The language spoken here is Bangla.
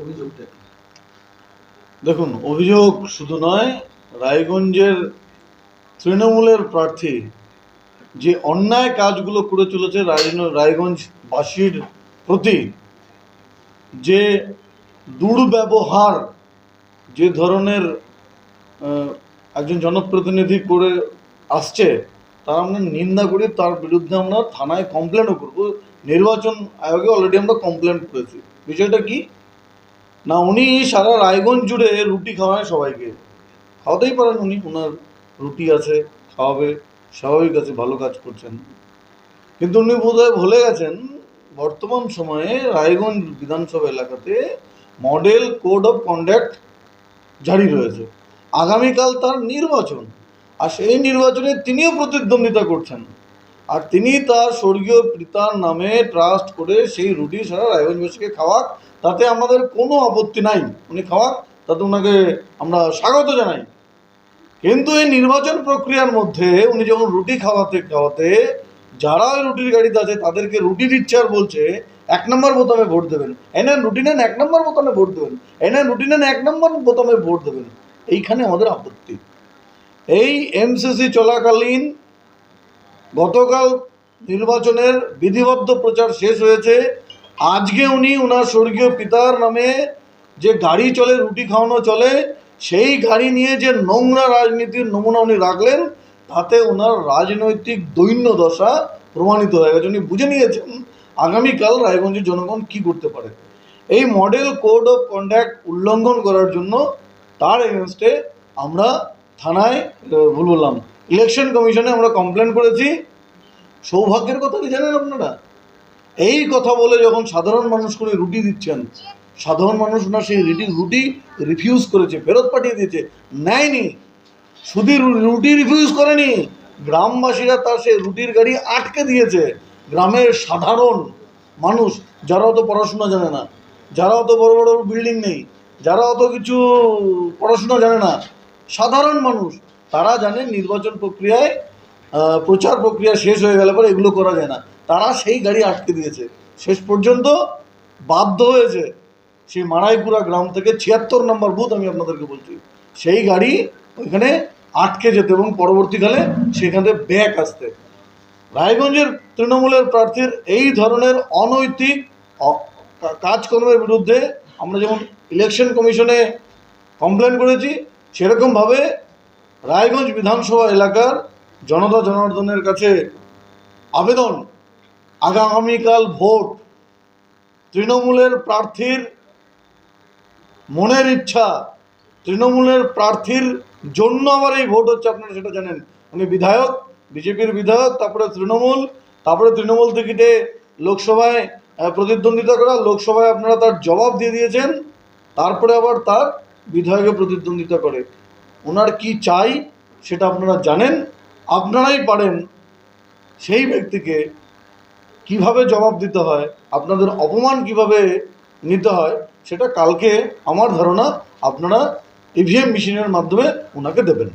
অভিযোগটা কি? দেখুন, অভিযোগ শুধু নয়, রায়গঞ্জের তৃণমূলের প্রার্থী যে অন্যায় কাজগুলো করে চলেছে রায়গঞ্জবাসীর প্রতি, যে দুর্ব্যবহার, যে ধরনের একজন জনপ্রতিনিধি করে আসছে, তার আমরা নিন্দা করি, তার বিরুদ্ধে আমরা থানায় কমপ্লেনও করব। নির্বাচন আয়োগে অলরেডি আমরা কমপ্লেন করেছি। বিষয়টা কি? না, উনি সারা রায়গঞ্জ জুড়ে রুটি খাওয়ায় সবাইকে। খাওয়াতেই পারেন উনি ওনার রুটি আছে, খাওয়াবে, স্বাভাবিক আছে, ভালো কাজ করছেন। কিন্তু উনি বোধহয় ভুলে গেছেন, বর্তমান সময়ে রায়গঞ্জ বিধানসভা এলাকাতে মডেল কোড অফ কন্ডাক্ট জারি রয়েছে। আগামীকাল তার নির্বাচন, আর সেই নির্বাচনে তিনিও প্রতিদ্বন্দ্বিতা করছেন। আর তিনি তার স্বর্গীয় পিতার নামে ট্রাস্ট করে সেই রুটি সারা রায়গঞ্জবাসীকে খাওয়াক, তাতে আমাদের কোনো আপত্তি নাই। উনি খাওয়াক, তাতে ওনাকে আমরা স্বাগত জানাই। কিন্তু এই নির্বাচন প্রক্রিয়ার মধ্যে উনি যখন রুটি খাওয়াতে খাওয়াতে, যারা ওই রুটির গাড়িতে আছে, তাদেরকে রুটি দিচ্ছে আর বলছে, এক নম্বর বোতামে ভোট দেবেন। এনে রুটি নেন, এক নম্বর বোতামে ভোট দেবেন। এনে রুটি নেন, এক নম্বর বোতামে ভোট দেবেন। এইখানে আমাদের আপত্তি। এই এমসিসি চলাকালীন গতকাল নির্বাচনের বিধিবদ্ধ প্রচার শেষ হয়েছে। আজকে উনি ওনার স্বর্গীয় পিতার নামে যে গাড়ি চলে, রুটি খাওয়ানো চলে, সেই গাড়ি নিয়ে যে নোংরা রাজনীতির নমুনা উনি রাখলেন, তাতে ওনার রাজনৈতিক দৈন্য দশা প্রমাণিত হয়ে গেছে। উনি বুঝে নিয়েছেন আগামীকাল রায়গঞ্জের জনগণ কি করতে পারে। এই মডেল কোড অফ কন্ডাক্ট উল্লঙ্ঘন করার জন্য তার এগেনস্টে আমরা থানায় ভুল বললাম ইলেকশন কমিশনে আমরা কমপ্লেন করেছি। সৌভাগ্যের কথা কি জানেন আপনারা? এই কথা বলে যখন সাধারণ মানুষ করে রুটি দিচ্ছেন, সাধারণ মানুষ না সেই রুটি রুটি রিফিউজ করেছে, ফেরত পাঠিয়ে দিয়েছে, নেয়নি। শুধু রুটি রিফিউজ করেনি, গ্রামবাসীরা তার সেই রুটির গাড়ি আটকে দিয়েছে। গ্রামের সাধারণ মানুষ, যারা অত পড়াশোনা জানে না, যারা অত বড় বড় বিল্ডিং নেই, যারা অত কিছু পড়াশোনা জানে না, সাধারণ মানুষ তারা জানেন নির্বাচন প্রক্রিয়ায় প্রচার প্রক্রিয়া শেষ হয়ে গেলে পরে এগুলো করা যায় না। তারা সেই গাড়ি আটকে দিয়েছে। শেষ পর্যন্ত বাধ্য হয়েছে সেই মারাইপুরা গ্রাম থেকে ছিয়াত্তর নম্বর বুথ আমি আপনাদেরকে বলছি। সেই গাড়ি ওইখানে আটকে যেতে এবং পরবর্তীকালে সেখানে ব্যাক আসতে। রায়গঞ্জের তৃণমূলের প্রার্থীর এই ধরনের অনৈতিক কাজকর্মের বিরুদ্ধে আমরা যেমন ইলেকশন কমিশনে কমপ্লেন করেছি, সেরকমভাবে রায়গঞ্জ বিধানসভা এলাকার জনতা জনার্দনের কাছে আবেদন। আগামীকাল ভোট। তৃণমূলের প্রার্থীর মনের ইচ্ছা। তৃণমূলের প্রার্থীর জন্য আবার এই ভোট হচ্ছে, আপনারা সেটা জানেন। উনি বিধায়ক, বিজেপির বিধায়ক, তারপরে তৃণমূল তারপরে তৃণমূল টিকিটে লোকসভায় প্রতিদ্বন্দ্বিতা করা, লোকসভায় আপনারা তার জবাব দিয়ে দিয়েছেন, তারপরে আবার তার বিধায়কে প্রতিদ্বন্দ্বিতা করে। ওনার কি চাই সেটা আপনারা জানেন। আপনারাই পারেন সেই ব্যক্তিকে কীভাবে জবাব দিতে হয়, আপনাদের অপমান কীভাবে নিতে হয়, সেটা কালকে আমার ধারণা আপনারা ইভিএম মেশিনের মাধ্যমে ওনাকে দেবেন।